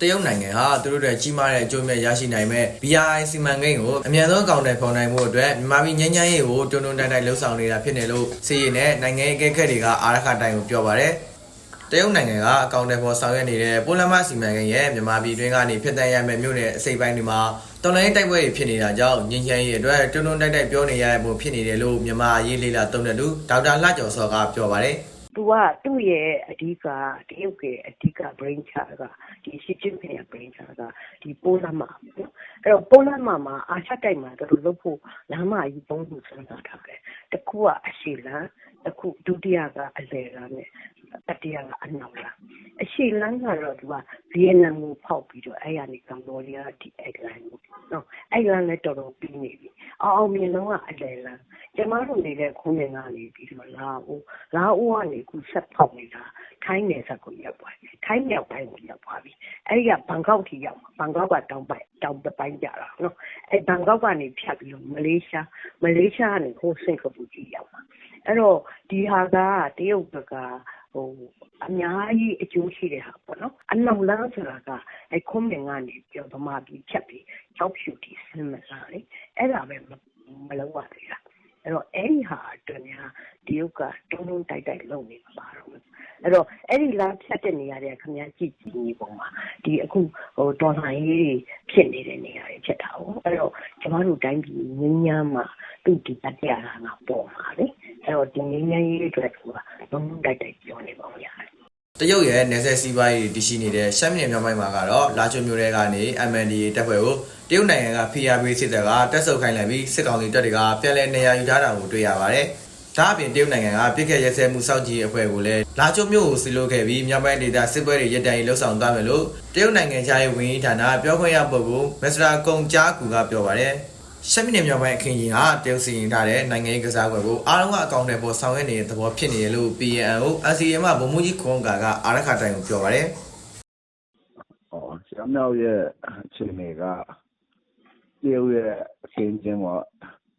တရုတ်နိုင်ငံဟာသူတို့တွေကြီးမားတဲ့အကျိုးမြတ်ရရှိနိုင်မဲ့ BRI စီမံကိန်းကိုအမြန်ဆုံးအကောင်အထည်ဖော်နိုင်မှုအတွက်မြန်မာပြည်ငြိမ်းချမ်းရေးကိုတွန်းတွန်းတိုက်တိုက်လှုပ်ဆောင်နေတာဖြစ်နေလို့စီးရင်နဲ့နိုင်ငံရေးအကဲခတ်တွေကအာရခတိုင်းကိုပြောပါတယ်တရုတ်နိုင်ငံကအကောင့်တွေပေါ်ဆောင်ရွက်နေတဲ့ပိုလမစီမံကိန်းရဲ့မြန်မာပြည်တွင်းကနေဖြစ်တဲ့ရမယ်မြို့နယ်အစိပ်ပိုင်းတွေမှာတော်လိုင်းတိုက်ပွဲတွေဖြစ်နေတာကြောင့်ငင်းချမ်းရေးအတွက်တွန်းတွန်းတိုက်တိုက်ပြောနေရမှုဖြစ်နေတယ်လို့မြန်မာရေးလေလာတုံးတဲ့လူဒေါက်တာလှကျော်စောကပြောပါတယ်။ သူက သူ့ရဲ့အဓိက တရုတ်ရဲ့ အဓိက brain chart ကဒီရှစ်ချင်းပင်ရဲ့ brain chart ကဒီပိုးလမ်းမှာပေါ့နော် အဲ့တော့ ပိုးလမ်းမှာမှာ အာရှတိုက်မှာတို့လုပ်ဖို့ လမ်းမကြီးသုံးခု စဉ်းစားထားတယ်တစ်ခုက အရှေ့လမ်းတစ်ခုဒုတိယက အလယ်လမ်းနဲ့ တတိယက အနောက်လမ်း အရှေ့လမ်းကတော့ သူက ဗီယက်နမ်ကိုဖောက်ပြီးတော့ အဲ့ရနေ ကမ္ဘောဒီးယားဒီအဲ့လမ်းကို နော်အဲ့လမ်းလည်းတော်တော်ပြီးနေပြီအောင်အောင်မြင်လုံးကအလယ်လမ်းကျမတို့နေတဲ့ခုနေကနေပြီးတော့လာဦးလာဦးကနေခုဆက်ဖောက်နေတာထိုင်းနယ်စပ်ကိုရောက်သွားပြီထိုင်းမြောက်ပိုင်းကိုရောက်သွားပြီအဲ့ဒီကဘန်ကောက်ထိရောက်မှာဘန်ကောက်ကတောင်ပိုင်းတောင်ပိုင်းကြတာနော်အဲ့ဘန်ကောက်ကနေဖြတ်ပြီးတော့မလေးရှားမလေးရှားကနေဟိုစင်ကာပူကြီးရောက်မှာအဲ့တော့ဒီဟာကတရုတ်ဘက်ကဟို အများကြီးအကျိုးရှိတဲ့ဟာပေါ့နော်အနောက်လမ်းဆိုတာကအဲ့ခွန်မင်ကနေပြောဗမာပြည်ဖြတ်ပြီးကြောက်ဖြူတီဆင်းမလားလေအဲ့ဒါပဲမမလုံးဝသေးတာအဲ့တော့အဲ့ဒီဟာအတွက်များတရုတ်ကတုံးတုံးတိုက်တိုက်လုပ်နေမှာပါတော့အဲ့တော့အဲ့ဒီလမ်းဖြတ်တဲ့နေရာတွေကခင်ဗျားကြည့်ကြည့်နေပုံမှာဒီအခုဟိုဒေါ်လာရေးတွေဖြစ်နေတဲ့နေရာတွေဖြစ်တာဟုတ်အဲ့တော့ကျမတို့တိုင်းပြည်ငင်းညားမှာသူဒီတတရားကပေါ်မှာလေ အဲ့တော့ဒီငင်းညားရေးအတွက်ကတုံးတုံးတိုက်တိုက်ပြောနေပုံရတယ်တရုတ်ရဲ့နယ်စပ်စီးပွားရေးတည်ရှိနေတဲ့ရှမ်းပြည်နယ်မြောက်ပိုင်းမှာကတော့လာချိုမျိုးတွေကနေ MNDA တပ်ဖွဲ့ကိုတရုတ်နိုင်ငံက PRB စစ်တပ်ကတက်ဆုပ်ခိုင်းလိုက်ပြီးစစ်ကောင်စီတပ်တွေကပြန်လည်နေရာယူထားတာကိုတွေ့ရပါတယ်။ဒါအပြင်တရုတ်နိုင်ငံကပြစ်ခတ်ရဲစဲမှုစောင့်ကြည့်အဖွဲ့ကိုလည်းလာချိုမျိုးကိုစီလိုခဲ့ပြီးမြောက်ပိုင်းဒေသစစ်ပွဲတွေရပ်တန့်ရေးလှုပ်ဆောင်သွားမယ်လို့တရုတ်နိုင်ငံခြားရေးဝန်ကြီးဌာနပြောခွင့်ရပုဂ္ဂိုလ်မစ္စတာကုံကြားကူကပြောပါတယ်။ ရှမ်းပြည်နယ်မြောက်ပိုင်းအခင်းကြီးဟာတရုတ်စီရင်ထားတဲ့နိုင်ငံရေးကစားကွက်ကိုအားလုံးကအကောင့်တွေပေါ်ဆောင်ရွက်နေတဲ့သဘောဖြစ်နေတယ်လို့ PNO ASEAN မှာဗိုလ်မှူးကြီးခွန်ကာကအာရခတိုင်ကိုပြောပါတယ်။ဟောရှမ်းမြောက်ရဲ့အခြေအနေကတရုတ်ရဲ့အခင်းချင်းပေါ့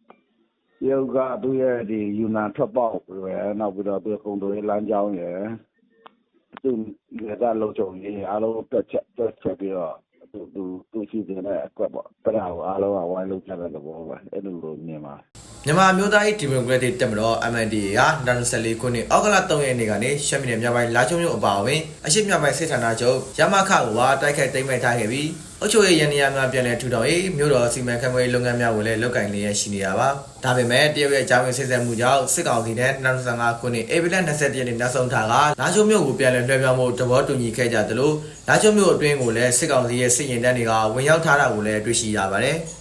။တရုတ်ကသူ့ရဲ့ဒီယူနန်ထွက်ပေါက်ရယ်နောက်ပြီးတော့သူ့ကုန်သွယ်ရေးလမ်းကြောင်းရယ်သူ့ဒေသလုံခြုံရေးအားလုံးတက်ချက်တက်ချက်ပြီးတော့သူသူသူရှိတဲ့အကွက်ပေါ့။အဲ့ဒါကို အားလုံးကဝိုင်းလုံးကြတဲ့သဘောပဲ။အဲ့လိုလိုမြင်ပါတယ် မြန်မာအမျိုးသားရေးဒီမိုကရက်တစ်တပ်မတော် MNDA ဟာ2014ခုနှစ်အောက်ကလ3ရက်နေ့ကနေရှမ်းပြည်နယ်မြောက်ပိုင်းလာချုံမြို့အပါအဝင်အရှေ့မြောက်ပိုင်းစစ်ဌာနချုပ်ရမခကိုပါတိုက်ခိုက်သိမ်းပိုက်ထားခဲ့ပြီးအုပ်ချုပ်ရေးရန်နေရာများပြန်လည်ထူထောင်ရေးမြို့တော်စီမံခန့်ခွဲရေးလုပ်ငန်းများကိုလည်းလုပ်ကိုင်လျက်ရှိနေတာပါ။ဒါပေမဲ့တရုတ်ရဲ့ဂျာဝင်စစ်ဆက်မှုကြောင့်စစ်ကောင်စီနဲ့2015ခုနှစ်ဧပြီလ27ရက်နေ့နောက်ဆုံးထားကလာချုံမြို့ကိုပြန်လည်လွှဲပြောင်းမှုသဘောတူညီခဲ့ကြသလိုလာချုံမြို့အတွင်းကိုလည်းစစ်ကောင်စီရဲ့စစ်ရင်တန်းတွေကဝင်ရောက်ထားတာကိုလည်းတွေ့ရှိရပါတယ်။